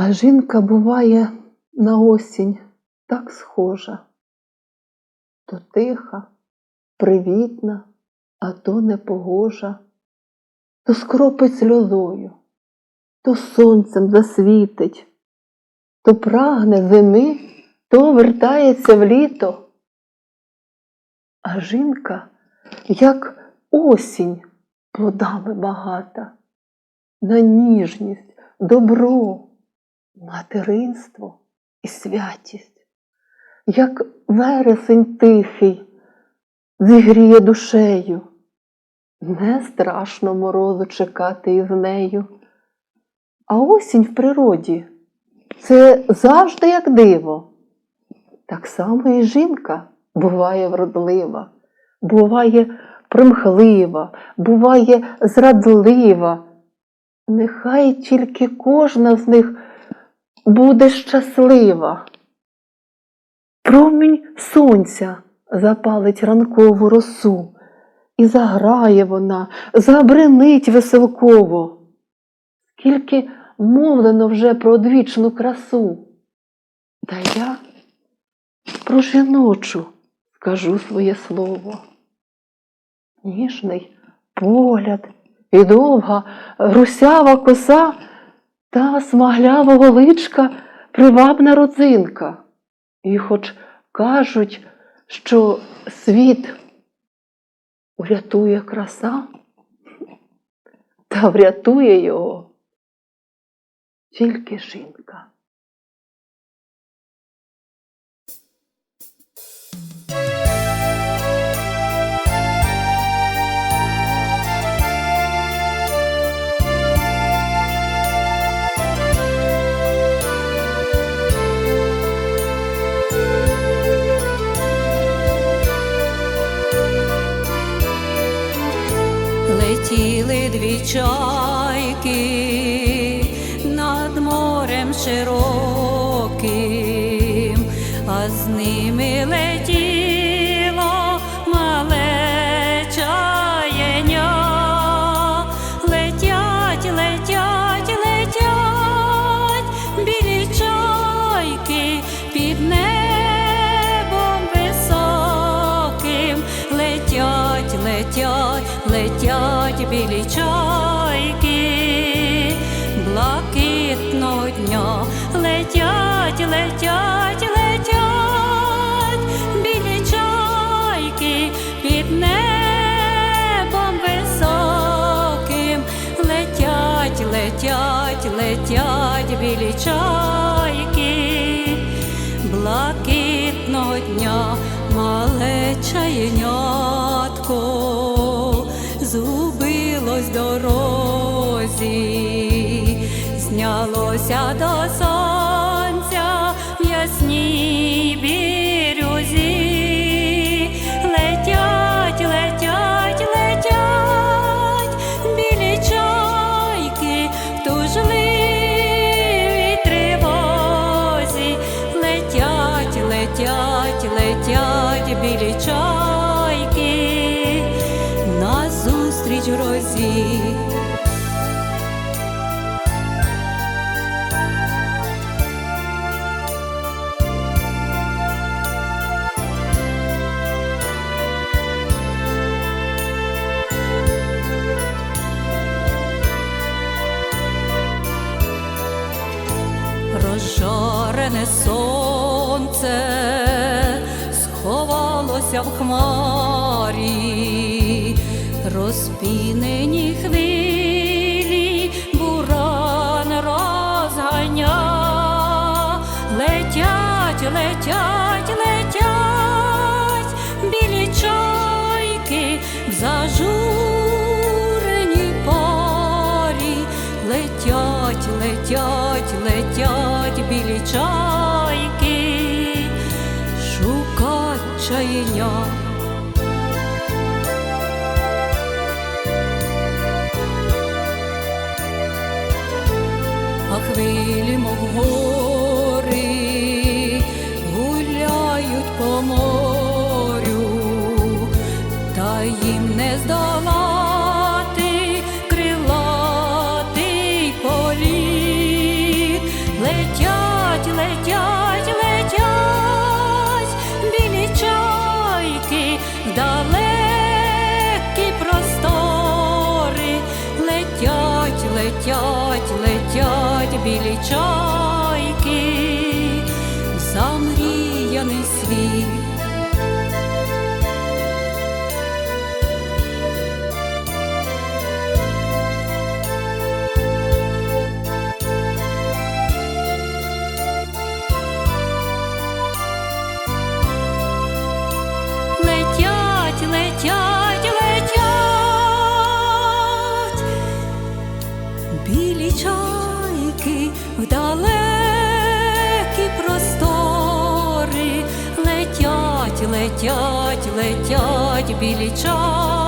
А жінка буває на осінь так схожа, то тиха, привітна, а то непогожа, то скропить сльозою, то сонцем засвітить, то прагне зими, то вертається в літо. А жінка, як осінь, плодами багата, на ніжність, добро, материнство і святість, як вересень тихий, зігріє душею, не страшно морозу чекати із нею. А осінь в природі це завжди як диво. Так само і жінка буває вродлива, буває примхлива, буває зрадлива. Нехай тільки кожна з них буде щаслива. Промінь сонця запалить ранкову росу, і заграє вона, забринить веселково. Скільки мовлено вже про одвічну красу. Та я про жіночу скажу своє слово. Ніжний погляд і довга русява коса та смаглявого личка привабна родзинка. І хоч кажуть, що світ урятує краса, та врятує його тільки жінка. Широким, а з ними летіло мале чаєння. Летять, летять, летять білі чайки під небом високим. Летять, летять, летять білі чайки, летять, летять, летять, білі чайки під небом високим, летять, летять, летять білі чайки, блакитного дня мале чаєнятко згубилось в дорозі, знялося до сонця в ясній бірюзі. Летять, летять, летять білі чайки в тужливій тривозі. Летять, летять, летять білі чайки назустріч грозі. Розжарене сонце сховалося в хмарі, розпінені хвилі, буран розганя, летять, летять, летять білі чайки в зажуреній парі, летять, летять, летять білі чайки, шукать чайня. а хвилі, мов гори, гуляють по морю, білі чайки, летять, летять, білі чайки,